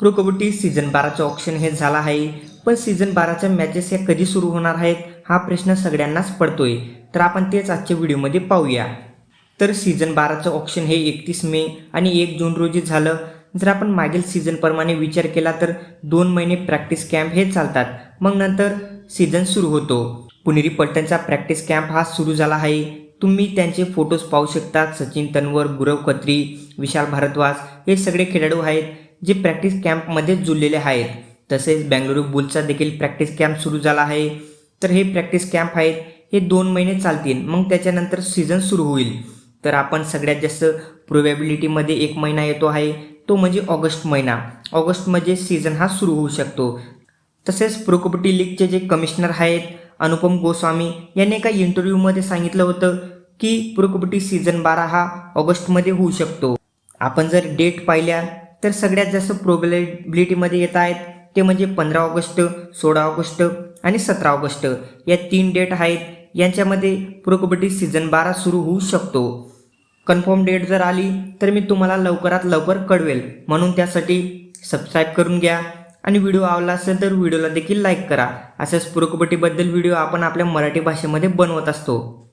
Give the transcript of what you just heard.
Pro kabaddi season बाराचं option हे झालं आहे. पण सीझन बाराच्या मॅचेस या कधी सुरू होणार आहेत हा प्रश्न सगळ्यांनाच पडतोय. तर आपण तेच आजच्या व्हिडिओमध्ये पाहूया. तर सीझन बाराचं ऑप्शन हे एकतीस मे आणि एक जून रोजी झालं. जर आपण मागील सीझनप्रमाणे विचार केला तर दोन महिने प्रॅक्टिस कॅम्प हे चालतात. मग नंतर सीझन सुरू होतो. पुणेरी पलटणचा प्रॅक्टिस कॅम्प हा सुरू झाला आहे. तुम्ही त्यांचे फोटोज पाहू शकता. सचिन तन्वर गुरव खत्री विशाल भारद्वाज हे सगळे खेळाडू आहेत. जे प्रॅक्टिस कॅम्पमध्ये जुळलेले आहेत. तसेच बँगळुरू बुलचा देखील प्रॅक्टिस कॅम्प सुरू झाला आहे. तर हे प्रॅक्टिस कॅम्प आहेत हे दोन महिने चालतील. मग त्याच्यानंतर सीझन सुरू होईल. तर आपण सगळ्यात जास्त प्रोबॅबिलिटीमध्ये एक महिना येतो आहे. तो म्हणजे ऑगस्ट महिना. ऑगस्टमध्ये म्हणजे सीझन हा सुरू होऊ शकतो. तसेच प्रो कबड्डी लीगचे जे कमिशनर आहेत अनुपम गोस्वामी यांनी एका इंटरव्ह्यूमध्ये सांगितलं होतं की प्रो कबड्डी सीझन बारा हा ऑगस्टमध्ये होऊ शकतो. आपण जर डेट पाहिल्या तर सगळ्यात जास्त प्रोबेबिलिटीमध्ये येत आहेत ते म्हणजे पंधरा ऑगस्ट सोळा ऑगस्ट आणि सतरा ऑगस्ट. या तीन डेट आहेत. यांच्यामध्ये प्रो कबड्डी सीझन बारा सुरू होऊ शकतो. कन्फर्म डेट जर आली तर मी तुम्हाला लवकरात लवकर कळवेल. म्हणून त्यासाठी सबस्क्राईब करून घ्या. आणि व्हिडिओ आवडला असेल तर व्हिडिओला देखील लाईक करा. असेच प्रो कबड्डीबद्दल व्हिडिओ आपण आपल्या मराठी भाषेमध्ये बनवत असतो.